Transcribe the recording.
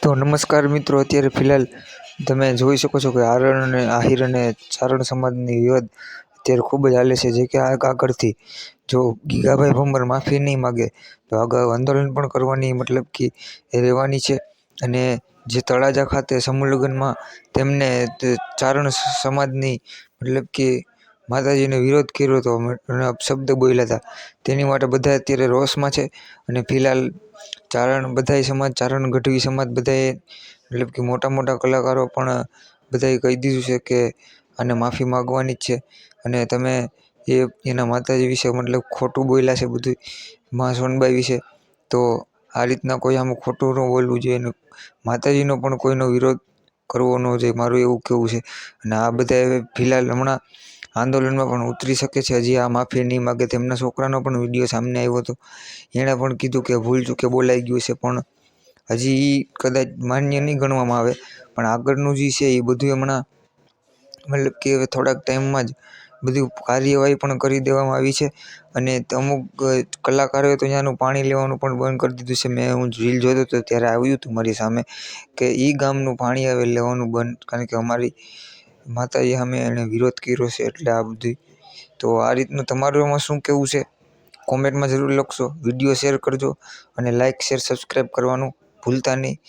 તો નમસ્કાર મિત્રો, અત્યારે ફિલહાલ તમે જોઈ શકો છો કે આરણ અને આહિર અને ચારણ સમાજની વિવાદ અત્યારે ખૂબ જ હાલે છે. જે કે આગળથી જો ગીગાભાઈ ભંબર માફી નહીં માગે, તો આગળ આંદોલન પણ કરવાની મતલબ કે રહેવાની છે. અને જે તળાજા ખાતે સમૂહ લગ્નમાં તેમને ચારણ સમાજની મતલબ કે માતાજીને વિરોધ કર્યો હતો અને અપશબ્દ બોલ્યા હતા. તેની માટે બધા અત્યારે રોષમાં છે અને ફિલહાલ ચારણ બધાય સમાજ, ચારણ ગઢવી સમાજ બધાએ મતલબ કે મોટા મોટા કલાકારો પણ બધાએ કહી દીધું છે કે આને માફી માગવાની જ છે. અને તમે એ એના માતાજી વિશે મતલબ ખોટું બોલ્યા છે બધું મા સોનબાઈ વિશે, તો આ રીતના કોઈ આમ ખોટું ન બોલવું જોઈએ અને માતાજીનો પણ કોઈનો વિરોધ કરવો ન જોઈએ. મારું એવું કહેવું છે. અને આ બધા ફિલહાલ હમણાં આંદોલનમાં પણ ઉતરી શકે છે. હજી આ માફી નહીં માગે તેમના છોકરાનો પણ વીડિયો સામે આવ્યો હતો. એણે પણ કીધું કે ભૂલ ચૂકે બોલાઈ ગયું છે, પણ હજી એ કદાચ માન્ય નહીં ગણવામાં આવે. પણ આગળનું જે છે, એ બધું હમણાં મતલબ કે હવે થોડાક ટાઈમમાં જ બધી કાર્યવાહી પણ કરી દેવામાં આવી છે. અને અમુક કલાકારોએ તો ત્યાંનું પાણી લેવાનું પણ બંધ કરી દીધું છે. મેં હું રીલ જોતો હતો ત્યારે આવ્યું હતું મારી સામે કે એ ગામનું પાણી હવે લેવાનું બંધ, કારણ કે અમારી માતાજી સામે એણે વિરોધ કર્યો છે એટલે આ બધું. તો આ રીતનું તમારું એમાં શું કહેવું છે? કોમેન્ટમાં જરૂર લખશો, વીડિયો શેર કરજો અને લાઇક શેર સબસ્ક્રાઈબ કરવાનું ભૂલતા નહીં.